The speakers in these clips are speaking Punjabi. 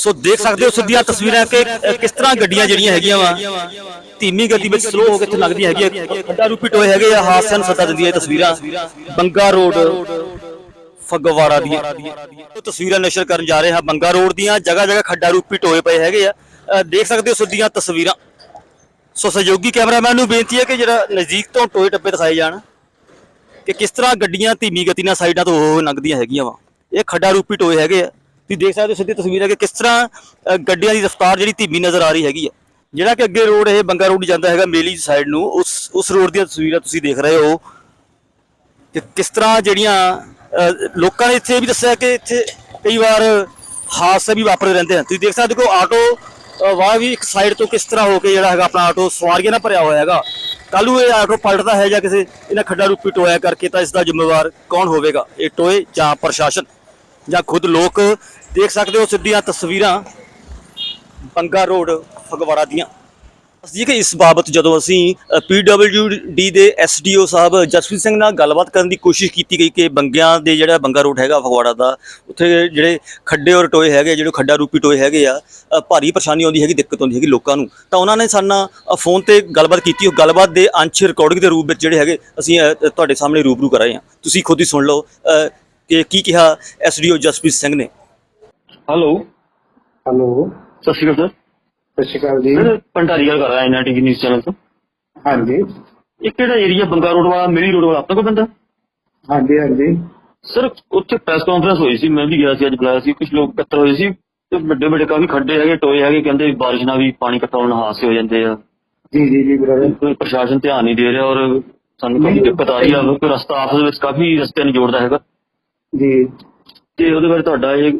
ਸੋ ਦੇਖ ਸਕਦੇ ਹੋ ਸਿੱਧੀਆਂ ਤਸਵੀਰਾਂ ਕਿ ਕਿਸ ਤਰ੍ਹਾਂ ਗੱਡੀਆਂ ਜਿਹੜੀਆਂ ਹੈਗੀਆਂ ਵਾ ਧੀਮੀ ਗਤੀ ਵਿੱਚ ਸਲੋ ਹੋ ਕੇ ਇੱਥੇ ਲੱਗਦੀਆਂ ਹੈਗੀਆਂ ਖੱਡਾ ਰੂਪੀ ਟੋਏ ਹੈਗੇ ਆ ਹਾਸਿਆਂ ਨੂੰ ਸੱਦਾ ਦਿੰਦੀਆਂ ਇਹ ਤਸਵੀਰਾਂ। ਬੰਗਾ ਰੋਡ ਫਗਵਾੜਾ ਦੀਆਂ ਤਸਵੀਰਾਂ ਨਸ਼ਰ ਕਰਨ ਜਾ ਰਹੇ ਹਾਂ ਬੰਗਾ ਰੋਡ ਦੀਆਂ ਜਗ੍ਹਾ ਜਗ੍ਹਾ ਖੱਡਾ ਰੂਪੀ ਟੋਏ ਪਏ ਹੈਗੇ ਆ। ਦੇਖ ਸਕਦੇ ਹੋ ਸਿੱਧੀਆਂ ਤਸਵੀਰਾਂ। ਸੋ ਸਹਿਯੋਗੀ ਕੈਮਰਾਮੈਨ ਨੂੰ ਬੇਨਤੀ ਹੈ ਕਿ ਜਿਹੜਾ ਨਜ਼ਦੀਕ ਤੋਂ ਟੋਏ ਟੱਪੇ ਦਿਖਾਏ ਜਾਣ ਕਿ ਕਿਸ ਤਰ੍ਹਾਂ ਗੱਡੀਆਂ ਧੀਮੀ ਗਤੀ ਨਾਲ ਸਾਈਡਾਂ ਤੋਂ ਹੋ ਲੰਘਦੀਆਂ ਹੈਗੀਆਂ ਵਾ। ਇਹ ਖੱਡਾ ਰੂਪੀ ਟੋਏ ਹੈਗੇ ਆ। ਤੁਸੀਂ ਦੇਖ ਸਕਦੇ ਹੋ ਸਿੱਧੀ ਤਸਵੀਰ ਹੈ ਕਿ ਕਿਸ ਤਰ੍ਹਾਂ ਗੱਡੀਆਂ ਦੀ ਰਫ਼ਤਾਰ ਜਿਹੜੀ ਧੀਮੀ ਨਜ਼ਰ ਆ ਰਹੀ ਹੈਗੀ ਹੈ। ਜਿਹੜਾ ਕਿ ਅੱਗੇ ਰੋਡ ਇਹ ਬੰਗਾ ਰੋਡ ਜਾਂਦਾ ਹੈਗਾ ਮੇਲੀ ਸਾਈਡ ਨੂੰ, ਉਸ ਉਸ ਰੋਡ ਦੀਆਂ ਤਸਵੀਰਾਂ ਤੁਸੀਂ ਦੇਖ ਰਹੇ ਹੋ ਕਿ ਕਿਸ ਤਰ੍ਹਾਂ ਜਿਹੜੀਆਂ ਲੋਕਾਂ ਨੇ ਇੱਥੇ ਇਹ ਵੀ ਦੱਸਿਆ ਕਿ ਇੱਥੇ ਕਈ ਵਾਰ ਹਾਦਸੇ ਵੀ ਵਾਪਰਦੇ ਰਹਿੰਦੇ ਹਨ। ਤੁਸੀਂ ਦੇਖ ਸਕਦੇ ਹੋ ਆਟੋ ਵਾਹ ਵੀ ਇੱਕ ਸਾਈਡ ਤੋਂ ਕਿਸ ਤਰ੍ਹਾਂ ਹੋ ਕੇ ਜਿਹੜਾ ਹੈਗਾ ਆਪਣਾ ਆਟੋ ਸਵਾਰੀਆਂ ਨਾਲ ਭਰਿਆ ਹੋਇਆ ਹੈਗਾ। ਕੱਲੂ ਇਹ ਆਟੋ ਪਲਟਦਾ ਹੈ ਜਾਂ ਕਿਸੇ ਇਹਨਾਂ ਖੱਡਾ ਰੂਪੀ ਟੋਇਆ ਕਰਕੇ ਤਾਂ ਇਸ ਦਾ ਜ਼ਿੰਮੇਵਾਰ ਕੌਣ ਹੋਵੇਗਾ? ਇਹ ਟੋਏ ਜਾਂ ਪ੍ਰਸ਼ਾਸਨ? ਜਾਂ ਖੁਦ ਲੋਕ ਦੇਖ ਸਕਦੇ ਹੋ ਸਿੱਧੀਆਂ ਤਸਵੀਰਾਂ ਬੰਗਾ ਰੋਡ, ਫਗਵਾੜਾ ਦੀਆਂ। ਜੀ ਕਿ ਇਸ ਬਾਬਤ ਜਦੋਂ ਅਸੀਂ ਪੀਡਬਲਯੂਡੀ ਦੇ ਐਸਡੀਓ ਸਾਹਿਬ ਜਸਪ੍ਰੀਤ ਸਿੰਘ ਨਾਲ ਗੱਲਬਾਤ ਕਰਨ ਦੀ ਕੋਸ਼ਿਸ਼ ਕੀਤੀ ਗਈ ਕਿ ਬੰਗਿਆਂ ਦੇ ਜਿਹੜਾ ਬੰਗਾ ਰੋਡ ਹੈਗਾ, ਫਗਵਾੜਾ ਦਾ, ਉੱਥੇ ਜਿਹੜੇ ਖੱਡੇ ਔਰ ਟੋਏ ਹੈਗੇ ਜਿਹੜੇ ਖੱਡਾ ਰੂਪੀ ਟੋਏ ਹੈਗੇ ਆ ਭਾਰੀ ਪਰੇਸ਼ਾਨੀ ਆਉਂਦੀ ਹੈਗੀ, ਦਿੱਕਤ ਆਉਂਦੀ ਹੈਗੀ ਲੋਕਾਂ ਨੂੰ। ਤਾਂ ਉਹਨਾਂ ਨੇ ਸਾਨੂੰ ਫੋਨ ਤੇ ਗੱਲਬਾਤ ਕੀਤੀ। ਉਹ ਗੱਲਬਾਤ ਦੇ ਅੰਸ਼ ਰਿਕਾਰਡਿੰਗ ਦੇ ਰੂਪ ਵਿੱਚ ਜਿਹੜੇ ਹੈਗੇ, ਅਸੀਂ ਤੁਹਾਡੇ ਸਾਹਮਣੇ ਰੂਬਰੂ ਕਰਾਏ ਰਹੇ ਹਾਂ। ਤੁਸੀਂ ਖੁਦ ਹੀ ਸੁਣ ਲਓ। ਕਿ ਕੀ ਕਿਹਾ ਐਸਡੀਓ ਜਸਪ੍ਰੀਤ ਸਿੰਘ ਨੇ? ਹੈਲੋ। ਹੈਲੋ। ਸਤਿ ਸ਼੍ਰੀ ਅਕਾਲ ਸਤਿ ਸ਼੍ਰੀ ਅਕਾਲ ਜੀ। ਪੰਡਾਰੀ ਗੱਲ ਕਰ ਰਿਹਾ ਟੀਵੀ ਨਿਊਜ਼ ਚੈਨਲ ਤੋਂ। ਹਾਂਜੀ। ਇੱਕ ਕਿਹੜਾ ਏਰੀਆ? ਬੰਗਾ ਰੋਡ ਵਾਲਾ ਮੇਰੀ ਰੋਡ ਵਾਲਾ ਆਪਣਾ ਕੋਈ ਬੰਦਾ? ਹਾਂਜੀ ਹਾਂਜੀ। ਸਰ ਉੱਥੇ ਪ੍ਰੈਸ ਕਾਨਫਰੰਸ ਹੋਈ ਸੀ ਮੈਂ ਵੀ ਗਿਆ ਸੀ ਅੱਜ ਬੁਲਾਇਆ ਸੀ ਕੁਝ ਲੋਕ ਇਕੱਤਰ ਹੋਏ ਸੀ ਤੇ ਵੱਡੇ ਵੱਡੇ ਕਾਫੀ ਖੱਡੇ ਹੈਗੇ ਟੋਏ ਹੈਗੇ ਕਹਿੰਦੇ ਬਾਰਿਸ਼ ਨਾਲ ਵੀ ਪਾਣੀ ਇਕੱਠਾ ਹੋਣ ਨਾਲ ਹਾਦਸੇ ਹੋ ਜਾਂਦੇ ਆ। ਜੀ ਜੀ ਜੀ ਬ੍ਰਦਰ ਕੋਈ ਪ੍ਰਸ਼ਾਸਨ ਧਿਆਨ ਨਹੀਂ ਦੇ ਰਿਹਾ ਔਰ ਸਾਨੂੰ ਕਾਫੀ ਦਿੱਕਤ ਆ ਰਹੀ ਆ ਕੋਈ ਰਸਤਾ ਆਪਸ ਵਿੱਚ ਕਾਫੀ ਰਸਤੇ ਨੂੰ ਜੋੜਦਾ ਹੈਗਾ। ਜੀ। ਤੇ ਉਹਦੇ ਬਾਰੇ ਤੁਹਾਡਾ ਇਹ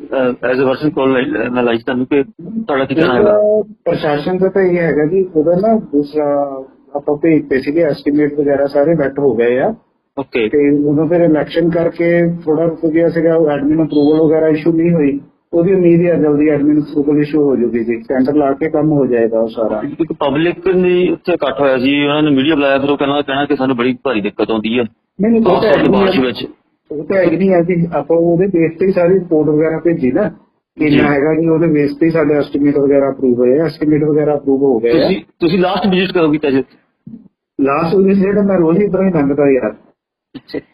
ਐਜ਼ ਅ ਪਰਸਨ ਕੋਲ ਮੈਂ ਲਾਈਕ ਤੁਹਾਨੂੰ ਕਿ ਤੁਹਾਡਾ ਕੀ ਕਹਿਣਾ ਹੈਗਾ? ਪ੍ਰਸ਼ਾਸਨ ਦਾ ਤਾਂ ਇਹ ਹੈਗਾ ਜੀ ਉਹਦਾ ਨਾ ਦੂਸਰਾ ਆਪਾਂ ਭੇਜਤੇ ਸੀਗੇ ਐਸਟੀਮੇਟ ਵਗੈਰਾ ਸਾਰੇ ਬੈਠ ਹੋ ਗਏ ਆ। ਓਕੇ ਤੇ ਉਦੋਂ ਫਿਰ ਇਲੈਕਸ਼ਨ ਕਰਕੇ ਥੋੜਾ ਰੁਕ ਗਿਆ ਸੀਗਾ ਉਹ ਐਡਮਿਨ ਅਪਰੂਵਲ ਵਗੈਰਾ ਇਸ਼ੂ ਨਹੀਂ ਹੋਈ ਉਹਦੀ ਉਮੀਦ ਹੈ ਜਲਦੀ ਐਡਮਿਨ ਅਪਰੂਵਲ ਇਸ਼ੂ ਹੋ ਜੂਗੀ ਜੀ। ਸੈਂਟਰ ਲਾ ਕੇ ਕੰਮ ਹੋ ਜਾਏਗਾ ਉਹ ਸਾਰਾ। ਇੱਕ ਪਬਲਿਕ ਨੇ ਉੱਥੇ ਇਕੱਠ ਹੋਇਆ ਸੀ ਉਹਨਾਂ ਨੇ ਮੀਡੀਆ ਬੁਲਾਇਆ ਫਿਰ ਉਹ ਕਹਿੰਦਾ ਕਹਿਣਾ ਕਿ ਸਾਨੂੰ ਬੜੀ ਭਾਰੀ ਦਿੱਕਤ ਆਉਂਦੀ ਹੈ। ਨਹੀਂ ਨਹੀਂ ਉਹ ਤਾਂ ਵਿੱਚ। ਉਹ ਤਾਂ ਹੈ ਨਹੀਂ ਹੈ ਜੀ ਆਪਾਂ ਉਹਦੇ ਬੇਸ ਤੇ ਸਾਰੀ ਰਿਪੋਰਟ ਵਗੈਰਾ ਭੇਜੀ ਨਾ ਕਿ। ਇੰਨਾ ਹੈਗਾ ਜੀ ਉਹਦੇ ਬੇਸ ਤੇ ਸਾਡੇ ਐਸਟੀਮੇਟ ਵਗੈਰਾ ਅਪਰੂਵ ਹੋਏ ਆ ਐਸਟੀਮੇਟ ਵਗੈਰਾ ਅਪਰੂਵ ਹੋ ਗਏ ਆ। ਤੁਸੀਂ ਤੁਸੀਂ ਲਾਸਟ ਵਿਜ਼ਿਟ ਕਦੋਂ ਕੀਤਾ ਜੀ? ਲਾਸਟ ਵੀਕ ਜਿਹੜਾ ਮੈਂ ਰੋਜ਼ ਹੀ ਇਦਾਂ ਹੀ ਲੰਘਦਾ ਯਾਰ।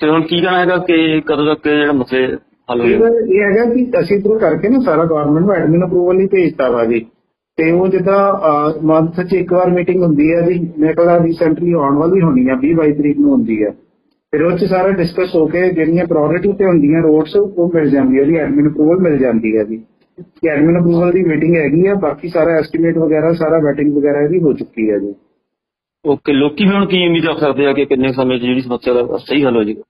ਤੇ ਹੁਣ ਕੀ ਕਹਿਣਾ ਹੈਗਾ ਕਿ ਕਦੋਂ ਤੱਕ ਇਹ ਜਿਹੜਾ ਮਸਲੇ ਹੱਲ ਹੋ ਇਹ ਜਾਣਗੇ ਇਹ ਹੈਗਾ ਕਿ ਅਸੀਂ ਥਰੂ ਕਰਕੇ ਨਾ ਸਾਰਾ ਗਵਰਨਮੈਂਟ ਨੂੰ ਐਡਮਿਨ ਅਪਰੂਵਲ ਹੀ ਭੇਜਤਾ ਵਾ ਜੀ। ਤੇ ਉਹ ਜਿੱਦਾਂ ਮੰਥ 'ਚ ਇੱਕ ਵਾਰ ਮੀਟਿੰਗ ਹੁੰਦੀ ਹੈ ਜੀ ਮੇਰੇ ਕੋਲ ਰੀਸੈਂਟਲੀ ਆਉਣ ਵਾਲੀ ਹੋਣੀ ਆ 20 22 ਤਰੀਕ ਨੂੰ ਹੁੰਦੀ ਹੈ ਫਿਰ ਉਹ 'ਚ ਸਾਰਾ ਡਿਸਕਸ ਹੋ ਕੇ ਜਿਹੜੀਆਂ ਪ੍ਰਾਇੋਰਟੀ ਤੇ ਹੁੰਦੀਆਂ ਰੋਡਸ ਉਹ ਮਿਲ ਜਾਂਦੀ ਹੈ ਜੀ ਐਡਮਿਨ ਅਪਰੂਵਲ ਮਿਲ ਜਾਂਦੀ ਹੈ ਜੀ। ਕਿ ਐਡਮਿਨ ਅਪਰੂਵਲ ਦੀ ਮੀਟਿੰਗ ਹੈਗੀ ਆ ਬਾਕੀ ਸਾਰਾ ਐਸਟੀਮੇਟ ਵਗੈਰਾ ਸਾਰਾ ਵੈਟਿੰਗ ਵਗੈਰਾ ਇਹਦੀ ਹੋ ਚੁੱਕੀ ਹੈ ਜੀ। ਓਕੇ ਲੋਕੀ ਵੀ ਹੁਣ ਕੀ ਉਮੀਦ ਰੱਖ ਸਕਦੇ ਆ ਕਿ ਕਿੰਨੇ ਸਮੇਂ 'ਚ ਜਿਹੜੀ ਸਮੱਸਿਆ ਦਾ ਸਹੀ ਹੱਲ ਹੋ ਜਾਏਗਾ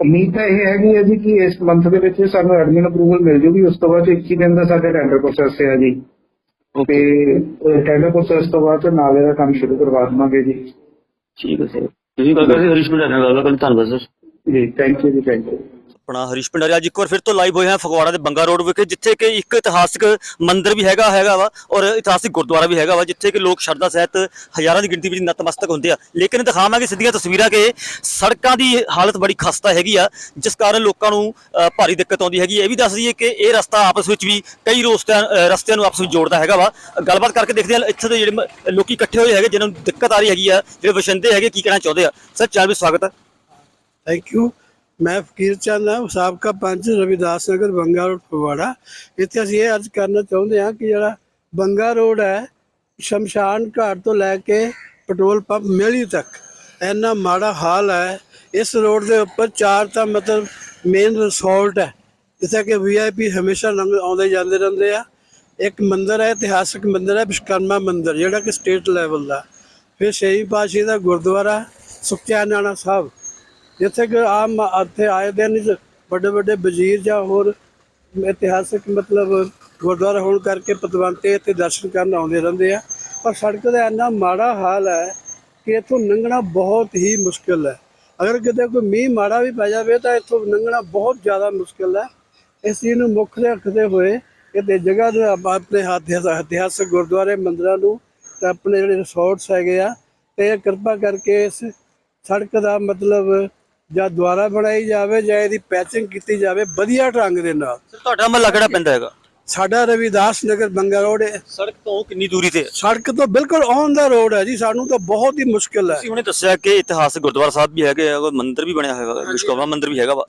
ਉਮੀਦ ਤਾਂ ਇਹ ਹੈਗੀ ਹੈ ਜੀ ਕਿ ਇਸ ਮੰਥ ਦੇ ਵਿੱਚ ਸਾਨੂੰ ਐਡਮਿਨ ਅਪਰੂਵਲ ਮਿਲ ਜੂਗੀ ਉਸ ਤੋਂ ਬਾਅਦ 21 ਦਿਨ ਦਾ ਸਾਡਾ ਟੈਂਡਰ ਪ੍ਰੋਸੈਸ ਹੈ ਜੀ। ਤੇ ਓਕੇ ਟੈਂਡਰ ਪ੍ਰੋਸੈਸ ਤੋਂ ਬਾਅਦ ਨਾਲੇ ਦਾ ਕੰਮ ਸ਼ੁਰੂ ਕਰਵਾ ਦਵਾਂਗੇ ਜੀ। ਠੀਕ ਹੈ ਸਰ। ਤੁਸੀਂ ਗੱਲ ਕਰਦੇ ਹਰੀਸ਼ ਮਿੰਟਾ ਨਾਲ ਆਪਣਾ ਹਰੀਸ਼ ਭੰਡਾਰੀ। ਅੱਜ ਇੱਕ ਵਾਰ ਫਿਰ ਤੋਂ ਲਾਈਵ ਹੋਏ ਹਾਂ ਫਗਵਾੜਾ ਦੇ ਬੰਗਾ ਰੋਡ ਵਿਖੇ, ਜਿੱਥੇ ਕਿ ਇੱਕ ਇਤਿਹਾਸਿਕ ਮੰਦਿਰ ਵੀ ਹੈਗਾ ਹੈਗਾ ਵਾ ਔਰ ਇਤਿਹਾਸਿਕ ਗੁਰਦੁਆਰਾ ਵੀ ਹੈਗਾ ਵਾ, ਜਿੱਥੇ ਕਿ ਲੋਕ ਸ਼ਰਧਾ ਸਹਿਤ ਹਜ਼ਾਰਾਂ ਦੀ ਗਿਣਤੀ ਵਿੱਚ ਨਤਮਸਤਕ ਹੁੰਦੇ ਆ। ਲੇਕਿਨ ਦਿਖਾਵਾਂਗੇ ਸਿੱਧੀਆਂ ਤਸਵੀਰਾਂ ਕਿ ਸੜਕਾਂ ਦੀ ਹਾਲਤ ਬੜੀ ਖਸਤਾ ਹੈਗੀ ਆ, ਜਿਸ ਕਾਰਨ ਲੋਕਾਂ ਨੂੰ ਭਾਰੀ ਦਿੱਕਤ ਆਉਂਦੀ ਹੈਗੀ। ਇਹ ਵੀ ਦੱਸ ਦਈਏ ਕਿ ਇਹ ਰਸਤਾ ਆਪਸ ਵਿੱਚ ਵੀ ਕਈ ਰੋਸਤਿਆਂ ਰਸਤਿਆਂ ਨੂੰ ਆਪਸ ਵਿੱਚ ਜੋੜਦਾ ਹੈਗਾ ਵਾ। ਗੱਲਬਾਤ ਕਰਕੇ ਦੇਖਦੇ ਹਾਂ ਇੱਥੇ ਦੇ ਜਿਹੜੇ ਮ- ਲੋਕੀ ਇਕੱਠੇ ਹੋਏ ਹੈਗੇ, ਜਿਨ੍ਹਾਂ ਨੂੰ ਦਿੱਕਤ ਆ ਰਹੀ ਹੈਗੀ ਆ, ਜਿਹੜੇ ਵਸਿੰਦੇ ਹੈਗੇ, ਕੀ ਕਹਿਣਾ ਚਾਹੁੰਦੇ ਆ? ਸਰ, ਚਾਰ ਵੀ ਸਵਾਗਤ ਹੈ ਥੈਂਕ ਯੂ ਮੈਂ ਫਕੀਰ ਚੰਦ ਹਾਂ, ਸਾਬਕਾ ਪੰਚ ਰਵਿਦਾਸ ਨਗਰ, ਬੰਗਾ ਰੋਡ, ਫਗਵਾੜਾ। ਇੱਥੇ ਅਸੀਂ ਇਹ ਅਰਜ਼ ਕਰਨਾ ਚਾਹੁੰਦੇ ਹਾਂ ਕਿ ਜਿਹੜਾ ਬੰਗਾ ਰੋਡ ਹੈ, ਸ਼ਮਸ਼ਾਨ ਘਾਟ ਤੋਂ ਲੈ ਕੇ ਪੈਟਰੋਲ ਪੰਪ ਮੇਲੀ ਤੱਕ ਇੰਨਾ ਮਾੜਾ ਹਾਲ ਹੈ। ਇਸ ਰੋਡ ਦੇ ਉੱਪਰ ਚਾਰ ਤਾਂ ਮਤਲਬ ਮੇਨ ਰਿਸੋਰਟ ਹੈ। ਜਿੱਥੇ ਕਿ ਵੀਆਈਪੀ ਹਮੇਸ਼ਾ ਲੰਘ ਆਉਂਦੇ ਜਾਂਦੇ ਰਹਿੰਦੇ ਆ। ਇੱਕ ਮੰਦਿਰ ਹੈ, ਇਤਿਹਾਸਕ ਮੰਦਿਰ ਹੈ ਵਿਸ਼ਕਰਮਾ ਮੰਦਿਰ, ਜਿਹੜਾ ਕਿ ਸਟੇਟ ਲੈਵਲ ਦਾ। ਫਿਰ ਛੇਵੀਂ ਪਾਤਸ਼ਾਹੀ ਦਾ ਗੁਰਦੁਆਰਾ, ਸੁਖਚੈਨ ਨਾਨਾ ਸਾਹਿਬ। ਜਿੱਥੇ ਕਿ ਆਮ ਇੱਥੇ ਆਏ ਦਿਨ ਵੱਡੇ ਵੱਡੇ ਵਜ਼ੀਰ ਜਾਂ ਹੋਰ ਇਤਿਹਾਸਿਕ ਮਤਲਬ ਗੁਰਦੁਆਰਾ ਹੋਣ ਕਰਕੇ ਪਤਵੰਤੇ ਇੱਥੇ ਦਰਸ਼ਨ ਕਰਨ ਆਉਂਦੇ ਰਹਿੰਦੇ ਆ। ਪਰ ਸੜਕ ਦਾ ਇੰਨਾ ਮਾੜਾ ਹਾਲ ਹੈ ਕਿ ਇੱਥੋਂ ਲੰਘਣਾ ਬਹੁਤ ਹੀ ਮੁਸ਼ਕਲ ਹੈ। ਅਗਰ ਕਿਤੇ ਕੋਈ ਮੀਂਹ ਮਾੜਾ ਵੀ ਪੈ ਜਾਵੇ ਤਾਂ ਇੱਥੋਂ ਲੰਘਣਾ ਬਹੁਤ ਜ਼ਿਆਦਾ ਮੁਸ਼ਕਲ ਹੈ। ਇਸ ਚੀਜ਼ ਨੂੰ ਮੁੱਖ ਰੱਖਦੇ ਹੋਏ ਕਿਤੇ ਜਗ੍ਹਾ ਦੇ ਆਪਣੇ ਇਤਿਹਾਸਕ ਗੁਰਦੁਆਰੇ ਮੰਦਰਾਂ ਨੂੰ ਤੇ ਆਪਣੇ ਜਿਹੜੇ ਰਿਸੋਰਟਸ ਹੈਗੇ ਆ, ਤੇ ਕਿਰਪਾ ਕਰਕੇ ਇਸ ਸੜਕ ਦਾ ਮਤਲਬ ਜਾਂ ਦੁਆਰਾ ਬਣਾਈ ਜਾਵੇ ਜਾਂ ਇਹਦੀ ਪੈਚਿੰਗ ਕੀਤੀ ਜਾਵੇ ਵਧੀਆ ਢੰਗ ਦੇ ਨਾਲ। ਸਰ ਤੁਹਾਡਾ ਮਹੱਲਾ ਕਿਹੜਾ ਪੈਂਦਾ ਹੈਗਾ? ਸਾਡਾ ਰਵਿਦਾਸ ਨਗਰ ਬੰਗਾ ਰੋਡ ਹੈ। ਸੜਕ ਤੋਂ ਕਿੰਨੀ ਦੂਰੀ ਤੇ? ਸੜਕ ਤੋਂ ਬਿਲਕੁਲ ਔਨ ਦਾ ਰੋਡ ਹੈ ਜੀ ਸਾਨੂੰ ਤਾਂ ਬਹੁਤ ਹੀ ਮੁਸ਼ਕਿਲ ਹੈ। ਤੁਸੀਂ ਹੁਣੇ ਦੱਸਿਆ ਕਿ ਇਤਿਹਾਸਕ ਗੁਰਦੁਆਰਾ ਸਾਹਿਬ ਵੀ ਹੈਗੇ ਆ ਕੋਈ ਮੰਦਿਰ ਵੀ ਬਣਿਆ ਹੋਇਆ ਹੈ ਵਿਸ਼ਕਰਮਾ ਮੰਦਿਰ ਵੀ ਹੈਗਾ ਵਾ।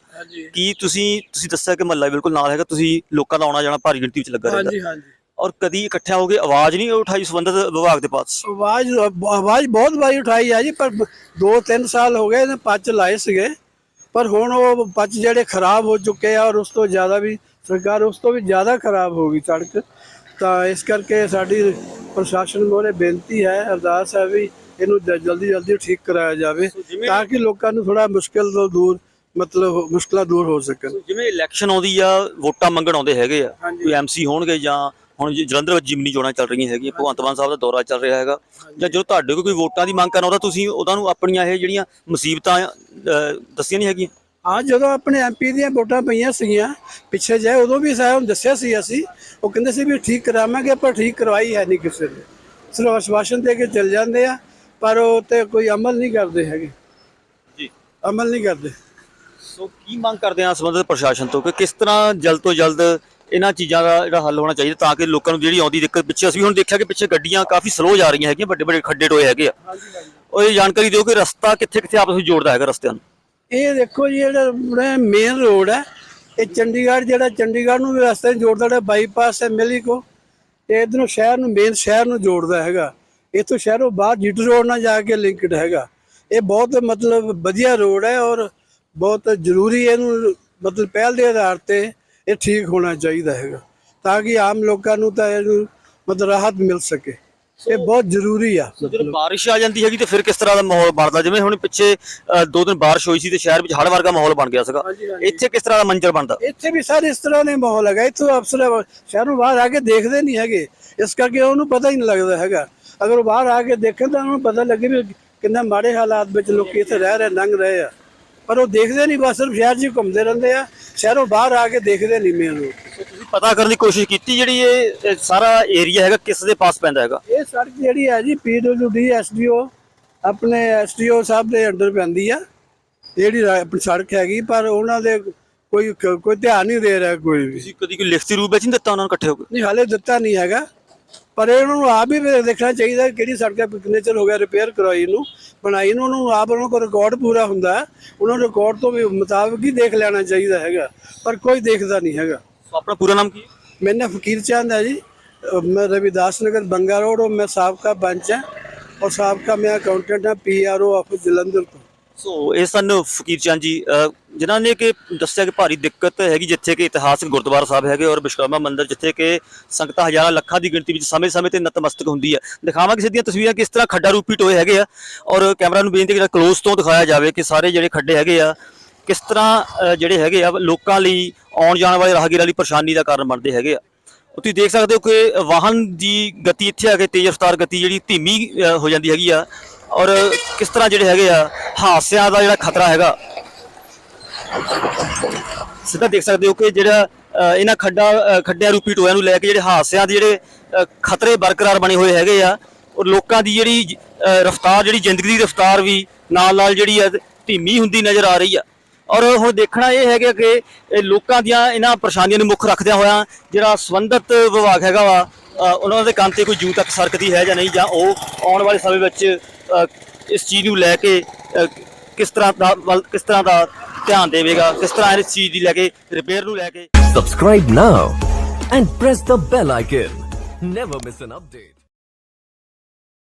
ਕੀ ਤੁਸੀਂ ਤੁਸੀਂ ਦੱਸਿਆ ਕਿ ਮਹੱਲਾ ਬਿਲਕੁਲ ਨਾਲ ਹੈਗਾ ਤੁਸੀਂ ਲੋਕਾਂ ਦਾ ਆਉਣਾ ਜਾਣਾ ਭਾਰੀ ਗਿਣਤੀ ਵਿੱਚ ਲੱਗਾ ਰਹਿੰਦਾ। ਹਾਂਜੀ ਹਾਂਜੀ। ਔਰ ਕਦੀ ਇਕੱਠਿਆਂ ਹੋ ਕੇ ਆਵਾਜ਼ ਨਹੀਂ ਉਠਾਈ ਸੰਬੰਧਿਤ ਵਿਭਾਗ ਦੇ ਪਾਸ? ਆਵਾਜ਼ ਆਵਾਜ਼ ਬਹੁਤ ਵਾਰੀ ਉਠਾਈ ਆ ਜੀ ਪਰ 2-3 ਸਾਲ ਹੋ ਗਏ ਨੇ ਪੱਚ ਲਾਏ ਸੀਗੇ। ਪਰ ਹੁਣ ਉਹ ਪੱਚ ਜਿਹੜੇ ਖਰਾਬ ਹੋ ਚੁੱਕੇ ਆ ਔਰ ਉਸ ਤੋਂ ਜ਼ਿਆਦਾ ਵੀ ਸਰਕਾਰ ਉਸ ਤੋਂ ਵੀ ਜ਼ਿਆਦਾ ਖਰਾਬ ਹੋ ਗਈ ਸੜਕ ਤਾਂ ਇਸ ਕਰਕੇ ਸਾਡੀ ਪ੍ਰਸ਼ਾਸਨ ਮੋਰੇ ਬੇਨਤੀ ਹੈ ਅਰਦਾਸ ਹੈ ਵੀ ਇਹਨੂੰ ਜਲਦੀ ਜਲਦੀ ਠੀਕ ਕਰਾਇਆ ਜਾਵੇ ਤਾਂ ਕਿ ਲੋਕਾਂ ਨੂੰ ਥੋੜਾ ਮੁਸ਼ਕਲ ਤੋਂ ਦੂਰ ਮਤਲਬ ਮੁਸ਼ਕਲਾਂ ਦੂਰ ਹੋ ਸਕਣ। ਜਿਵੇਂ ਇਲੈਕਸ਼ਨ ਆਉਂਦੀ ਆ ਵੋਟਾਂ ਮੰਗਣ ਆਉਂਦੇ ਹੈਗੇ ਆ। ਕੋਈ ਐਮਸੀ ਹੋਣਗੇ ਜਾਂ ਹੁਣ ਜ- ਜਲੰਧਰ ਵਿੱਚ ਜਿਮਨੀ ਚੋਣਾਂ ਚੱਲ ਰਹੀਆਂ ਹੈਗੀਆਂ ਭਗਵੰਤ ਮਾਨ ਸਾਹਿਬ ਦਾ ਦੌਰਾ ਚੱਲ ਰਿਹਾ ਹੈਗਾ। ਜਾਂ ਜਦੋਂ ਤੁਹਾਡੇ ਕੋਲ ਕੋਈ ਵੋਟਾਂ ਦੀ ਮੰਗ ਕਰਨ ਆਉਂਦਾ ਤੁਸੀਂ ਉਹਨਾਂ ਨੂੰ ਆਪਣੀਆਂ ਇਹ ਜਿਹੜੀਆਂ ਮੁਸੀਬਤਾਂ ਅਹ, ਦੱਸੀਆਂ ਨਹੀਂ ਹੈਗੀਆਂ? ਆ ਜਦੋਂ ਆਪਣੇ ਐਮਪੀ ਦੀਆਂ ਵੋਟਾਂ ਪਈਆਂ ਸੀਗੀਆਂ ਪਿੱਛੇ ਜੇ ਉਦੋਂ ਵੀ ਸਾਹਿਬ ਦੱਸਿਆ ਸੀ ਅਸੀਂ। ਉਹ ਕਹਿੰਦੇ ਸੀ ਵੀ ਠੀਕ ਕਰਾਵਾਂਗੇ ਪਰ ਠੀਕ ਕਰਵਾਈ ਹੈ ਨਹੀਂ ਕਿਸੇ ਨੇ। ਸਿਰਫ ਆਸ਼ਵਾਸਨ ਦੇ ਕੇ ਚਲ ਜਾਂਦੇ ਆ ਪਰ ਉਹ ਤੇ ਕੋਈ ਅਮਲ ਨਹੀਂ ਕਰਦੇ ਹੈਗੇ। ਜੀ। ਅਮਲ ਨਹੀਂ ਕਰਦੇ। ਸੋ ਕੀ ਮੰਗ ਕਰਦੇ ਆ ਸੰਬੰਧਿਤ ਪ੍ਰਸ਼ਾਸਨ ਤੋਂ ਕਿ ਕਿਸ ਤਰ੍ਹਾਂ ਜਲਦ ਤੋਂ ਜਲਦ ਇਹਨਾਂ ਚੀਜ਼ਾਂ ਦਾ ਜਿਹੜਾ ਹੱਲ ਹੋਣਾ ਚਾਹੀਦਾ ਤਾਂ ਕਿ ਲੋਕਾਂ ਨੂੰ ਜਿਹੜੀ ਆਉਂਦੀ ਦਿੱਕਤ ਪਿੱਛੇ ਅਸੀਂ ਹੁਣ ਦੇਖਿਆ ਕਿ ਪਿੱਛੇ ਗੱਡੀਆਂ ਕਾਫੀ ਸਲੋ ਜਾ ਰਹੀਆਂ ਹੈਗੀਆਂ, ਵੱਡੇ ਵੱਡੇ ਖੱਡੇ ਟੋਏ ਹੈਗੇ ਆ। ਉਹ ਇਹ ਜਾਣਕਾਰੀ ਦਿਓ ਕਿ ਰਸਤਾ ਕਿੱਥੇ ਕਿੱਥੇ ਆਪਸ ਵਿੱਚ ਜੋੜਦਾ ਹੈਗਾ ਰਸਤਿਆਂ ਨੂੰ। ਇਹ ਦੇਖੋ ਜੀ ਜਿਹੜਾ ਮੇਨ ਰੋਡ ਹੈ, ਇਹ ਚੰਡੀਗੜ੍ਹ ਜਿਹੜਾ ਚੰਡੀਗੜ੍ਹ ਨੂੰ ਵੀ ਰਸਤੇ ਜੋੜਦਾ, ਜਿਹੜਾ ਬਾਈਪਾਸ ਹੈ ਮਿਲੀ ਕੋ ਤੇ ਇਧਰੋਂ ਸ਼ਹਿਰ ਨੂੰ ਮੇਨ ਸ਼ਹਿਰ ਨੂੰ ਜੋੜਦਾ ਹੈਗਾ। ਇੱਥੋਂ ਸ਼ਹਿਰੋਂ ਬਾਹਰ ਜੀਟ ਰੋਡ ਨਾਲ ਜਾ ਕੇ ਲਿੰਕਡ ਹੈਗਾ। ਇਹ ਬਹੁਤ ਮਤਲਬ ਵਧੀਆ ਰੋਡ ਹੈ ਔਰ ਬਹੁਤ ਜ਼ਰੂਰੀ ਹੈ ਇਹਨੂੰ ਮਤਲਬ ਪਹਿਲ ਦੇ ਆਧਾਰ ਤੇ ਇਹ ਠੀਕ ਹੋਣਾ ਚਾਹੀਦਾ ਹੈਗਾ। ਤਾਂ ਕਿ ਆਮ ਲੋਕਾਂ ਨੂੰ ਤਾਂ ਇਹਨੂੰ ਮਤਲਬ ਰਾਹਤ ਮਿਲ ਸਕੇ। ਇਹ ਬਹੁਤ ਜ਼ਰੂਰੀ ਆ। ਜਦੋਂ ਬਾਰਿਸ਼ ਆ ਜਾਂਦੀ ਹੈਗੀ ਤੇ ਫਿਰ ਕਿਸ ਤਰ੍ਹਾਂ ਦਾ ਮਾਹੌਲ ਬਣਦਾ? ਜਿਵੇਂ ਹੁਣ ਪਿੱਛੇ ਦੋ ਦਿਨ ਬਾਰਿਸ਼ ਹੋਈ ਸੀ ਤੇ ਸ਼ਹਿਰ ਵਿੱਚ ਹੜ੍ਹ ਵਰਗਾ ਮਾਹੌਲ ਬਣ ਗਿਆ ਸੀਗਾ। ਇੱਥੇ ਕਿਸ ਤਰ੍ਹਾਂ ਦਾ ਮੰਜ਼ਰ ਬਣਦਾ? ਇੱਥੇ ਵੀ ਸਾਰੇ ਇਸ ਤਰ੍ਹਾਂ ਦੇ ਮਾਹੌਲ ਹੈਗਾ। ਇੱਥੋਂ ਅਫਸਰ ਸ਼ਹਿਰੋਂ ਬਾਹਰ ਆ ਕੇ ਦੇਖਦੇ ਨਹੀਂ ਹੈਗੇ। ਇਸ ਕਰਕੇ ਉਹਨੂੰ ਪਤਾ ਹੀ ਨਹੀਂ ਲੱਗਦਾ ਹੈਗਾ। ਅਗਰ ਉਹ ਬਾਹਰ ਆ ਕੇ ਦੇਖਣ ਤਾਂ ਉਹਨੂੰ ਪਤਾ ਲੱਗੇ ਵੀ ਕਿੰਨਾ ਮਾੜੇ ਹਾਲਾਤ ਵਿੱਚ ਲੋਕੀ ਇੱਥੇ ਰਹਿ ਰਹੇ ਲੰਘ ਰਹੇ ਆ। ਪਰ ਉਹ ਦੇਖਦੇ ਨਹੀਂ ਬਸ ਸਿਰਫ ਸ਼ਹਿਰ 'ਚ ਹੀ ਘੁੰਮਦੇ ਰਹਿੰਦੇ ਆ। ਸ਼ਹਿਰੋਂ ਬਾਹਰ ਆ ਕੇ ਦੇਖਦੇ ਨਹੀਂ ਮੇਨ ਰੋਡ ਤੁਸੀਂ ਪਤਾ ਕਰਨ ਦੀ ਕੋਸ਼ਿਸ਼ ਕੀਤੀ ਜਿਹੜੀ ਇਹ ਇਹ ਸਾਰਾ ਏਰੀਆ ਹੈਗਾ ਕਿਸ ਦੇ ਪਾਸ ਪੈਂਦਾ ਹੈਗਾ? ਇਹ ਸੜਕ ਜਿਹੜੀ ਹੈ ਜੀ ਪੀਡਬਲਯੂਡੀ ਐਸਡੀਓ ਆਪਣੇ ਐਸਡੀਓ ਸਾਹਿਬ ਦੇ ਅੰਡਰ ਪੈਂਦੀ ਆ। ਜਿਹੜੀ ਰਾ- ਆਪਣੀ ਸੜਕ ਹੈਗੀ ਪਰ ਉਹਨਾਂ ਦੇ ਕੋਈ ਕੋਈ ਧਿਆਨ ਨਹੀਂ ਦੇ ਰਿਹਾ ਕੋਈ ਵੀ। ਤੁਸੀਂ ਕਦੀ ਕੋਈ ਲਿਖਤੀ ਰੂਪ ਵਿੱਚ ਨਹੀਂ ਦਿੱਤਾ ਉਹਨਾਂ ਨੂੰ ਇਕੱਠੇ ਹੋ ਕੇ? ਨਹੀਂ ਹਾਲੇ ਦਿੱਤਾ ਨਹੀਂ ਹੈਗਾ। ਪਰ ਇਹਨਾਂ ਨੂੰ ਆਪ ਹੀ ਦੇਖਣਾ ਚਾਹੀਦਾ ਕਿ ਕਿਹੜੀ ਸੜਕਾਂ ਕਿੰਨੇ ਚਿਰ ਹੋ ਗਿਆ ਰਿਪੇਅਰ ਕਰਵਾਈ ਨੂੰ ਬਣਾਈ ਨੂੰ ਉਹਨੂੰ ਆਪ ਉਹਨਾਂ ਕੋਲ ਰਿਕਾਰਡ ਪੂਰਾ ਹੁੰਦਾ ਹੈ। ਉਹਨਾਂ ਨੂੰ ਰਿਕਾਰਡ ਤੋਂ ਵੀ ਮੁਤਾਬਕ ਹੀ ਦੇਖ ਲੈਣਾ ਚਾਹੀਦਾ ਹੈਗਾ ਪਰ ਕੋਈ ਦੇਖਦਾ ਨਹੀਂ ਹੈਗਾ ਸੋ ਆਪਣਾ ਪੂਰਾ ਨਾਮ ਕੀ ਹੈ ਮੇਰਾ ਨਾਮ ਫਕੀਰ ਚੰਦ ਹੈ ਜੀ ਅਹ ਮੈਂ ਰਵਿਦਾਸ ਨਗਰ ਬੰਗਾ ਰੋਡ और मैं ਸਾਬਕਾ ਪੰਚ ਹਾਂ और ਸਾਬਕਾ ਮੈਂ ਅਕਾਊਂਟੈਂਟ ਹਾਂ ਪੀਆਰਓ ਆਫਿਸ ਜਲੰਧਰ ਤੋਂ ਸੋ ਇਹ ਸਨ ਫਕੀਰ ਚੰਦ ਜੀ ਜਿਨ੍ਹਾਂ ਨੇ ਕਿ ਦੱਸਿਆ ਕਿ ਭਾਰੀ ਦਿੱਕਤ ਹੈਗੀ ਜਿੱਥੇ ਕਿ ਇਤਿਹਾਸਕ ਗੁਰਦੁਆਰਾ ਸਾਹਿਬ ਹੈਗੇ ਔਰ ਵਿਸ਼ਵਕਰਮਾ ਮੰਦਿਰ, ਜਿੱਥੇ ਕਿ ਸੰਗਤਾਂ ਹਜ਼ਾਰਾਂ ਲੱਖਾਂ ਦੀ ਗਿਣਤੀ ਵਿੱਚ ਸਮੇਂ-ਸਮੇਂ ਤੇ ਨਤਮਸਤਕ ਹੁੰਦੀ ਹੈ। ਦਿਖਾਵਾਂਗੇ ਦੀਆਂ ਤਸਵੀਰਾਂ ਕਿਸ ਤਰ੍ਹਾਂ ਖੱਡਾ ਰੂਪੀ ਟੋਏ ਹੈਗੇ ਆ ਔਰ ਕੈਮਰਾ ਨੂੰ ਬੇਨਤੀ ਕਿ ਕਲੋਜ਼ ਤੋਂ ਦਿਖਾਇਆ ਜਾਵੇ ਕਿ ਸਾਰੇ ਜਿਹੜੇ ਖੱਡੇ ਹੈਗੇ ਆ, ਕਿਸ ਤਰ੍ਹਾਂ ਜਿਹੜੇ ਹੈਗੇ ਆ, ਲੋਕਾਂ ਲਈ ਆਉਣ ਜਾਣ ਵਾਲੇ ਰਾਹਗੀਰਾਂ ਲਈ ਪਰੇਸ਼ਾਨੀ ਦਾ ਕਾਰਨ ਬਣਦੇ ਹੈਗੇ ਆ। ਤੁਸੀਂ ਦੇਖ ਸਕਦੇ ਹੋ ਕਿ ਵਾਹਨ ਦੀ ਗਤੀ ਇੱਥੇ ਆ ਕੇ ਤੇਜ਼ ਰਫ਼ਤਾਰ ਗਤੀ ਜਿਹੜੀ ਧੀਮੀ ਹੋ ਜਾਂਦੀ ਹੈਗੀ ਆ। ਔਰ ਕਿਸ ਤਰ੍ਹਾਂ ਜਿਹੜੇ ਹੈਗੇ ਆ, ਹਾਦਸਿਆਂ ਦਾ ਜਿਹੜਾ ਖਤਰਾ ਹੈਗਾ। ਸਿੱਧਾ ਦੇਖ ਸਕਦੇ ਹੋ ਕਿ ਜਿਹੜਾ ਇਹਨਾਂ ਖੱਡਾ ਖੱਡਿਆਂ ਰੂਪੀ ਟੋਇਆਂ ਨੂੰ ਲੈ ਕੇ ਜਿਹੜੇ ਹਾਦਸਿਆਂ ਦੇ ਜਿਹੜੇ ਖਤਰੇ ਬਰਕਰਾਰ ਬਣੇ ਹੋਏ ਹੈਗੇ ਆ। ਔਰ ਲੋਕਾਂ ਦੀ ਜਿਹੜੀ ਰਫ਼ਤਾਰ, ਜਿਹੜੀ ਜ਼ਿੰਦਗੀ ਦੀ ਰਫ਼ਤਾਰ ਵੀ ਨਾਲ ਨਾਲ ਜਿਹੜੀ ਆ, ਧੀਮੀ ਹੁੰਦੀ ਨਜ਼ਰ ਆ ਰਹੀ ਆ। ਔਰ ਹੁਣ ਦੇਖਣਾ ਇਹ ਹੈਗਾ ਕਿ ਲੋਕਾਂ ਦੀਆਂ ਇਹਨਾਂ ਪਰੇਸ਼ਾਨੀਆਂ ਨੂੰ ਮੁੱਖ ਰੱਖਦਿਆਂ ਹੋਇਆਂ ਜਿਹੜਾ ਸੰਬੰਧਿਤ ਵਿਭਾਗ ਹੈਗਾ ਵਾ ਉਹਨਾਂ ਦੇ ਕੰਨ ਤੇ ਕੋਈ ਜੂ ਤੱਕ ਸਰਕਦੀ ਹੈ ਜਾਂ ਨਹੀਂ, ਜਾਂ ਉਹ ਆਉਣ ਵਾਲੇ ਸਮੇਂ ਵਿੱਚ ਇਸ ਚੀਜ਼ ਨੂੰ ਲੈ ਕੇ ਕਿਸ ਤਰ੍ਹਾਂ ਦਾ ਕਿਸ ਤਰ੍ਹਾਂ ਦਾ ਧਿਆਨ ਦੇਵੇਗਾ, ਕਿਸ ਤਰ੍ਹਾਂ ਇਸ ਚੀਜ਼ ਦੀ ਲੈ ਕੇ ਰਿਪੇਅਰ ਨੂੰ ਲੈ ਕੇ Subscribe now and press the bell icon. Never miss an update.